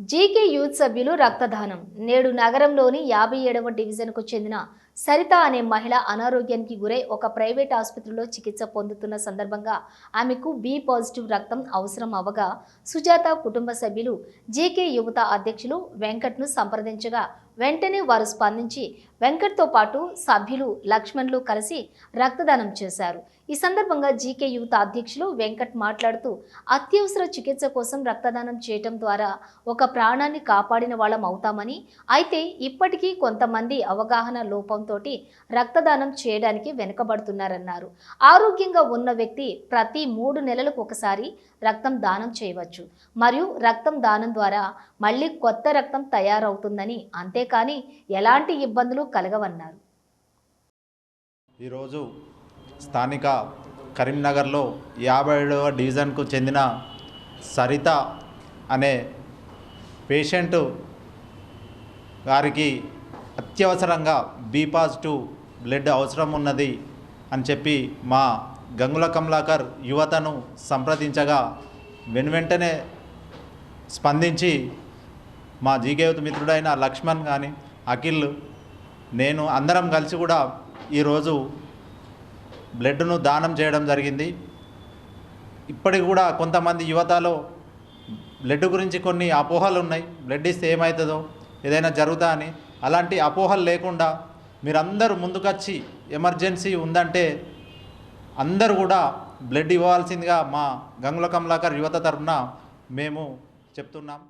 GK youth సభ్యులు రక్తదానం నేడు నగరంలోని యాభై ఏడవ డివిజన్కు చెందిన సరిత అనే మహిళ అనారోగ్యానికి గురై ఒక ప్రైవేట్ ఆసుపత్రిలో చికిత్స పొందుతున్న సందర్భంగా ఆమెకు బి పాజిటివ్ రక్తం అవసరం అవగా సుజాత కుటుంబ సభ్యులు జీకే యువత అధ్యక్షులు వెంకట్ను సంప్రదించగా వెంటనే వారు స్పందించి వెంకట్తో పాటు సభ్యులు లక్ష్మణ్లు కలిసి రక్తదానం చేశారు. ఈ సందర్భంగా జీకే యువత అధ్యక్షులు వెంకట్ మాట్లాడుతూ అత్యవసర చికిత్స కోసం రక్తదానం చేయటం ద్వారా ఒక ప్రాణాన్ని కాపాడిన వాళ్ళం అవుతామని అయితే ఇప్పటికీ కొంతమంది అవగాహన లోపంతో రక్తదానం చేయడానికి వెనుకబడుతున్నారన్నారు. ఆరోగ్యంగా ఉన్న వ్యక్తి ప్రతి మూడు నెలలకు ఒకసారి రక్తం దానం చేయవచ్చు. మరియు రక్తం దానం ద్వారా మళ్ళీ కొత్త రక్తం తయారవుతుందని అంతేకాని ఎలాంటి ఇబ్బందులు కలగవన్నారు. ఈరోజు స్థానిక కరీంనగర్లో యాభై ఏడవ డివిజన్కు చెందిన సరిత అనే పేషెంటు గారికి అత్యవసరంగా బి పాజిటివ్ బ్లడ్ అవసరం ఉన్నది అని చెప్పి మా గంగుల కమలాకర్ యువతను సంప్రదించగా వెనువెంటనే స్పందించి మా జీకేయుత మిత్రుడైన లక్ష్మణ్ కానీ అఖిల్ నేను అందరం కలిసి కూడా ఈరోజు బ్లడ్ను దానం చేయడం జరిగింది. ఇప్పటికి కూడా కొంతమంది యువతలో బ్లడ్ గురించి కొన్ని అపోహలు ఉన్నాయి. బ్లడ్ ఇస్తే ఏమవుతుందో ఏదైనా జరుగుతా అని అలాంటి అపోహలు లేకుండా మీరందరూ ముందుకొచ్చి ఎమర్జెన్సీ ఉందంటే అందరూ కూడా బ్లడ్ ఇవ్వాల్సిందిగా మా గంగుల కమలాకర్ యువత తరఫున మేము చెప్తున్నాం.